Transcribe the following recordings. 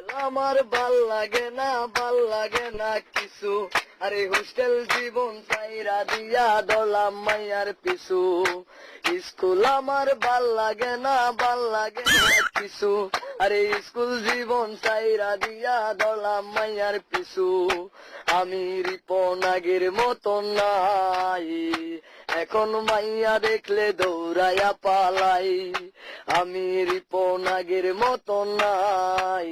Hostel আমার ভালো লাগে না, ভালো লাগে না কিছু। আরে হোস্টেল জীবন চাইরা দিয়া দলাম মাইয়ার পিছু। স্কুল আমার ভালো লাগে না, ভালো লাগে না কিছু। আরে স্কুল জীবন চাইরা দিয়া দলাম মাইয়ার পিছু। আমি রিপনাগের মতন নাই। এখন মাইয়া দেখলে দৌড়াইয়া পালাই। আমি রিপনাগের মতন নাই।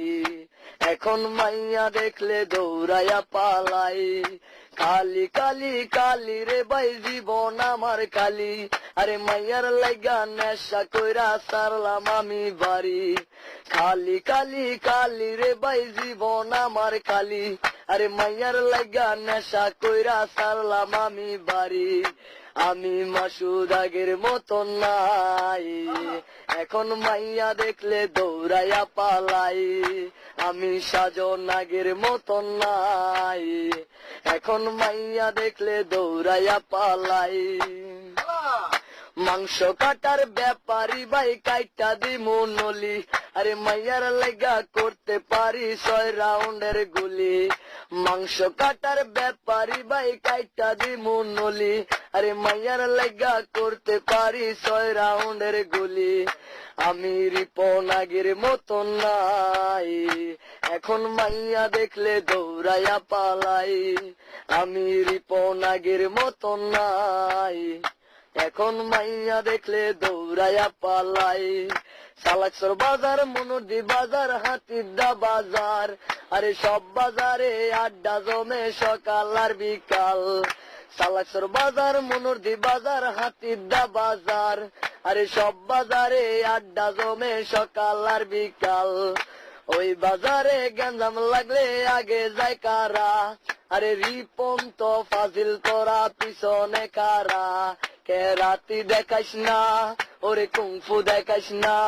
এখন মাইয়া দেখলে দৌড়াইয়া পালাই। কালি কালি কালি রে ভাই, জীবন আমার কালি। আরে মাইয়ার লাইগা নেশা কইরা সারলাম আমি বাড়ি। খালি কালি কালি রে ভাই, জীবন আমার কালি। আরে মাইয়ার লাইগা নেশা কইরা সারলাম আমি বাড়ি। আমি মাসুদ আগের মতন নাই। এখন মাইয়া দেখলে দৌড়াইয়া পালাই। আমি সাজন আগের মতন নাই। এখন মাইয়া দেখলে দৌড়াইয়া পালাই। মাংস কাটার ব্যাপারি ভাই কাইটা দি নলি। আরে মাইয়ার লেগা করতে পারি ছয় রাউন্ডের গুলি। মাংস কাটার ব্যাপারি ভাই কাইটা দি নলি। আরে মাইয়ার লেগা করতে পারি ছয় রাউন্ডের গুলি। আমি রিপনাগের মতন নাই। এখন মাইয়া দেখলে দৌড়াইয়া পালাই। আমি রিপনাগের মতন নাই। এখন মাইয়া দেখলে দৌড়াইয়া পালাই। সালাকসর বাজার মনুদি বাজার হাতিদা বাজার। আরে সব বাজারে আড্ডা জমে সকাল আর বিকাল। সালাকসর বাজার, মনুরদি বাজার হাতিদা বাজার। আরে সব বাজারে আড্ডা জমে সকাল আর বিকাল। ওই বাজারে গেঞ্জাম লাগলে আগে যায় কারা? আরে রিপন তো ফাজিল, তোরা পিছনে কারা? কে রাতি দেখাস না? ওরে কুংফু দেখাস না?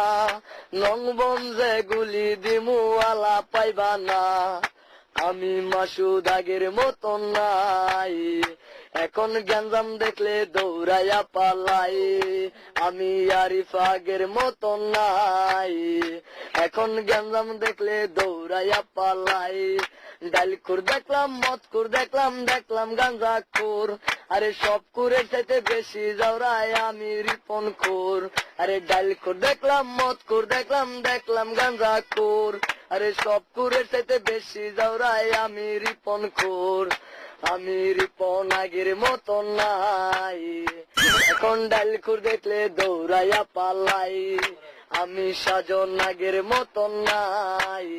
নং বন যে গুলি দিমু, আলা পাইবা না? আমি মাসুদ আগের মতন নাই। এখন গ্যাঞ্জাম দেখলে দৌড়াইয়া পালাই। আমি আরিফ আগের মতন নাই। এখন গ্যাঞ্জাম দেখলে দৌড়াইয়া পালাই। ডাল খুর দেখলাম মদ খুর দেখলাম দেখলাম গাঞ্জা খুর আরে সব কুরের চাইতে বেশি যাওরায় আমি রিপন খুর। আরে ডাল খুর দেখলাম মদ খুর দেখলাম দেখলাম গাঞ্জা খুর আরে সব কুরের চাইতে বেশি যাওরায় আমি রিপন খুর। আমি রিপন আগের মতন নাই। এখন ডাইল খুর দেখলে দৌড়াইয়া পালাই। আমি সাজন আগের মতন নাই।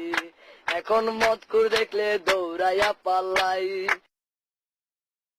এখন মদ খুর দেখলে দৌড়াইয়া পালাই।